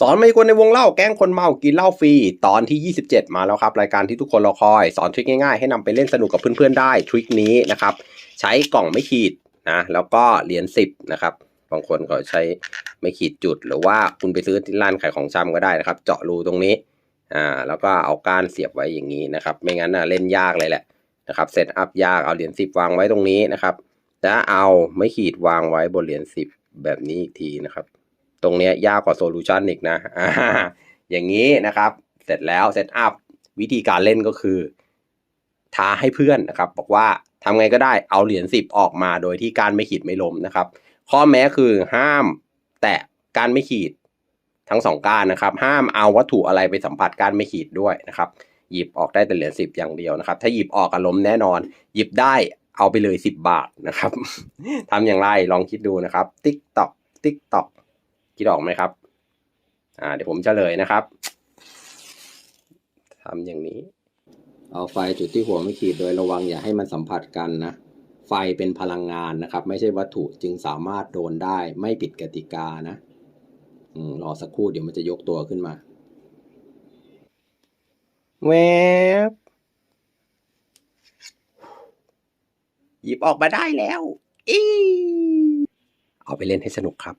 สอนไม่คนในวงเล่าแกล้งคนเมากินเหล้าฟรีตอนที่ 27 มาแล้วครับ รายการที่ทุกคนรอคอย สอนทริคง่ายๆ ให้นำไปเล่นสนุกกับเพื่อนๆได้ทริคนี้นะครับ ใช้กล่องไม่ขีดนะแล้วก็เหรียญ10 นะครับบางคนก็ใช้ไม่ขีดจุด หรือว่าคุณไปซื้อที่ร้านขายของชำก็ได้นะครับ เจาะรูตรงนี้อ่าแล้วก็เอาก้านเสียบไว้อย่างนี้นะครับ ไม่งั้นนะเล่นยากเลยแหละนะครับเซตอัพยากเอาเหรียญ10 วางไว้ตรงนี้นะครับแล้วเอาไม่ขีดวางไว้บนเหรียญ10 แบบนี้อีกทีนะครับ ตรงเนี้ยยากกว่าโซลูชันอีกนะอ่าอย่างนี้นะครับ เสร็จแล้วเซตอัพวิธีการเล่นก็คือ ท้าให้เพื่อนนะครับ บอกว่าทำไงก็ได้เอาเหรียญสิบออกมาโดยที่การไม่ขีดไม่ล้มนะครับ ข้อแม้คือห้ามแตะการไม่ขีดทั้งสองการนะครับ ห้ามเอาวัตถุอะไรไปสัมผัสการไม่ขีดด้วยนะครับ หยิบออกได้แต่เหรียญสิบอย่างเดียวนะครับ ถ้าหยิบออกอารมณ์แน่นอน หยิบได้เอาไปเลยสิบบาทนะครับทำอย่างไรลองคิดดูนะครับ ติ๊กตอกติ๊กตอก คิดออกไหมครับ อ่า เดี๋ยวผมเฉลยนะครับทำอย่างนี้ เอาไฟจุดที่หัวไม่ขีดโดยระวังอย่าให้มันสัมผัสกันนะ ไฟเป็นพลังงานนะครับ ไม่ใช่วัตถุจึงสามารถโดนได้ไม่ผิดกติกานะอืมรอสักครู่เดี๋ยวมันจะยกตัวขึ้นมาแวบหยิบออกมาได้แล้ว อี เอาไปเล่นให้สนุกครับ